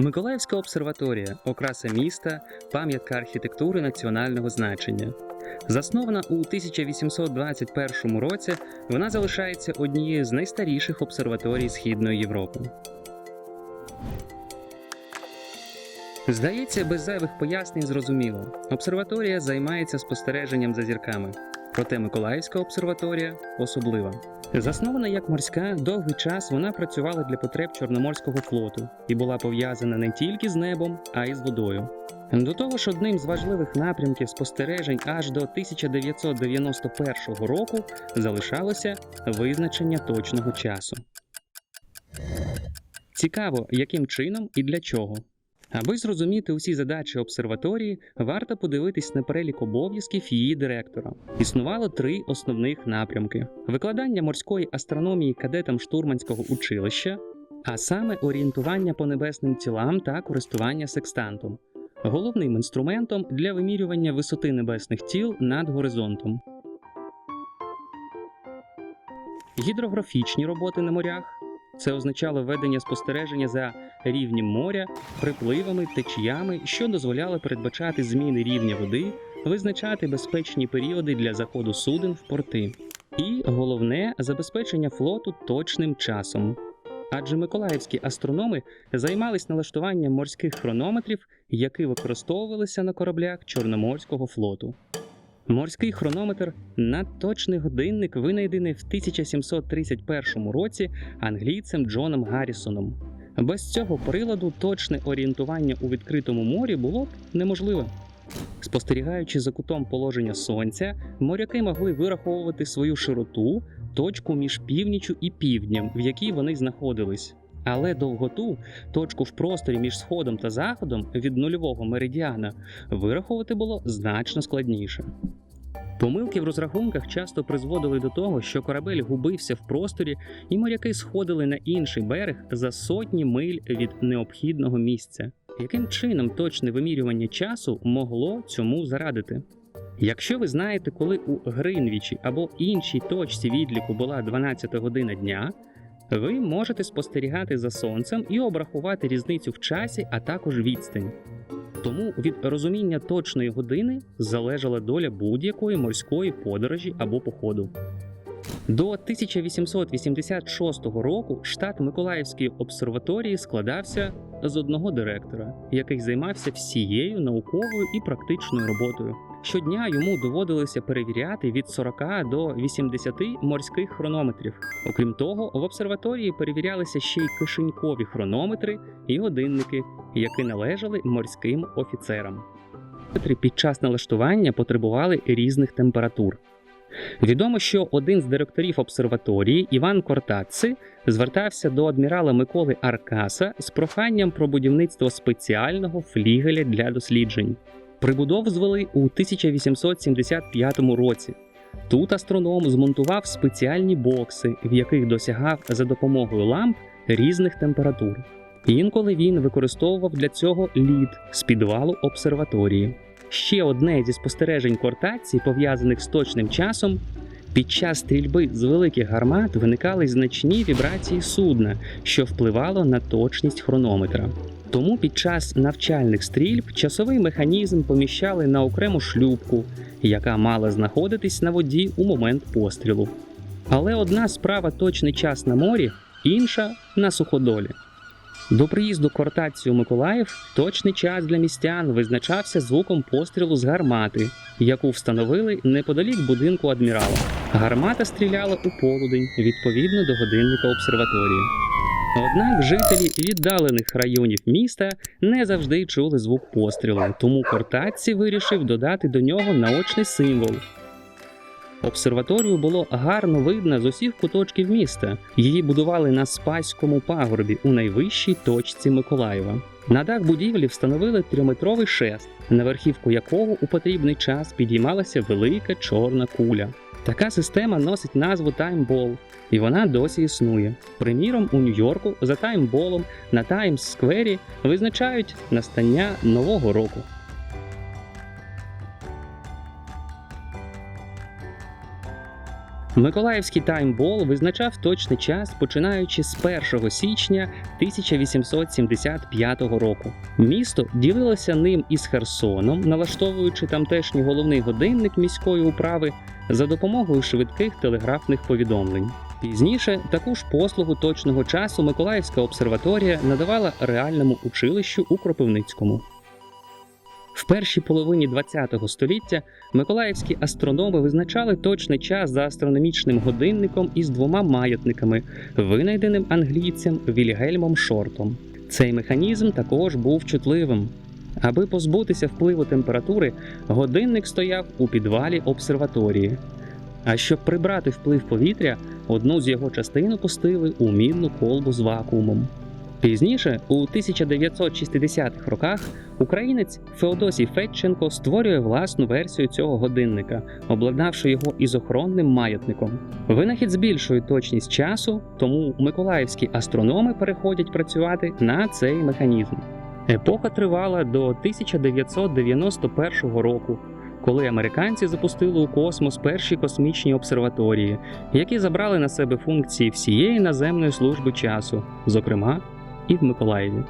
Миколаївська обсерваторія окраса міста, пам'ятка архітектури національного значення. Заснована у 1821 році, вона залишається однією з найстаріших обсерваторій Східної Європи. Здається, без зайвих пояснень зрозуміло. Обсерваторія займається спостереженням за зірками. Проте Миколаївська обсерваторія особлива. Заснована як морська, довгий час вона працювала для потреб Чорноморського флоту і була пов'язана не тільки з небом, а й з водою. До того ж, одним з важливих напрямків спостережень аж до 1991 року залишалося визначення точного часу. Цікаво, яким чином і для чого. Аби зрозуміти усі задачі обсерваторії, варто подивитись на перелік обов'язків її директора. Існувало три основних напрямки: викладання морської астрономії кадетам штурманського училища, а саме орієнтування по небесним тілам та користування секстантом, головним інструментом для вимірювання висоти небесних тіл над горизонтом. Гідрографічні роботи на морях. Це означало ведення спостереження за рівнем моря, припливами, течіями, що дозволяло передбачати зміни рівня води, визначати безпечні періоди для заходу суден в порти. І головне забезпечення флоту точним часом. Адже миколаївські астрономи займались налаштуванням морських хронометрів, які використовувалися на кораблях Чорноморського флоту. Морський хронометр надточний годинник винайдений в 1731 році англійцем Джоном Гаррісоном. Без цього приладу точне орієнтування у відкритому морі було б неможливе. Спостерігаючи за кутом положення сонця, моряки могли вираховувати свою широту, точку між північю і півднем, в якій вони знаходились. Але довготу, точку в просторі між сходом та заходом від нульового меридіана, вираховувати було значно складніше. Помилки в розрахунках часто призводили до того, що корабель губився в просторі, і моряки сходили на інший берег за сотні миль від необхідного місця. Яким чином точне вимірювання часу могло цьому зарадити? Якщо ви знаєте, коли у Гринвічі або іншій точці відліку була 12 година дня, ви можете спостерігати за сонцем і обрахувати різницю в часі, а також відстань. Тому від розуміння точної години залежала доля будь-якої морської подорожі або походу. До 1886 року штат Миколаївської обсерваторії складався з одного директора, який займався всією науковою і практичною роботою. Щодня йому доводилося перевіряти від 40 до 80 морських хронометрів. Окрім того, в обсерваторії перевірялися ще й кишенькові хронометри і годинники, які належали морським офіцерам. Під час налаштування потребували різних температур. Відомо, що один з директорів обсерваторії Іван Кортаци звертався до адмірала Миколи Аркаса з проханням про будівництво спеціального флігеля для досліджень. Прибудову звели у 1875 році. Тут астроном змонтував спеціальні бокси, в яких досягав за допомогою ламп різних температур. Інколи він використовував для цього лід з підвалу обсерваторії. Ще одне зі спостережень кортації, пов'язаних з точним часом, під час стрільби з великих гармат виникали значні вібрації судна, що впливало на точність хронометра. Тому під час навчальних стрільб часовий механізм поміщали на окрему шлюпку, яка мала знаходитись на воді у момент пострілу. Але одна справа точний час на морі, інша на суходолі. До приїзду кортацію Миколаїв точний час для містян визначався звуком пострілу з гармати, яку встановили неподалік будинку адмірала. Гармата стріляла у полудень відповідно до годинника обсерваторії. Однак жителі віддалених районів міста не завжди чули звук пострілу, тому Кортацці вирішив додати до нього наочний символ. Обсерваторію було гарно видно з усіх куточків міста. Її будували на Спаському пагорбі у найвищій точці Миколаєва. На дах будівлі встановили трьометровий шест, на верхівку якого у потрібний час підіймалася велика чорна куля. Така система носить назву Таймбол, і вона досі існує. Приміром, у Нью-Йорку за таймболом на Таймс-сквері визначають настання нового року. Миколаївський таймбол визначав точний час, починаючи з 1 січня 1875 року. Місто ділилося ним із Херсоном, налаштовуючи тамтешній головний годинник міської управи за допомогою швидких телеграфних повідомлень. Пізніше таку ж послугу точного часу Миколаївська обсерваторія надавала реальному училищу у Кропивницькому. В першій половині ХХ століття миколаївські астрономи визначали точний час за астрономічним годинником із двома маятниками, винайденим англійцем Вільгельмом Шортом. Цей механізм також був чутливим. Аби позбутися впливу температури, годинник стояв у підвалі обсерваторії. А щоб прибрати вплив повітря, одну з його частин опустили у мідну колбу з вакуумом. Пізніше, у 1960-х роках, українець Феодосій Федченко створює власну версію цього годинника, обладнавши його ізохронним маятником. Винахід збільшує точність часу, тому миколаївські астрономи переходять працювати на цей механізм. Епоха тривала до 1991 року, коли американці запустили у космос перші космічні обсерваторії, які забрали на себе функції всієї наземної служби часу, зокрема і в Миколаєві.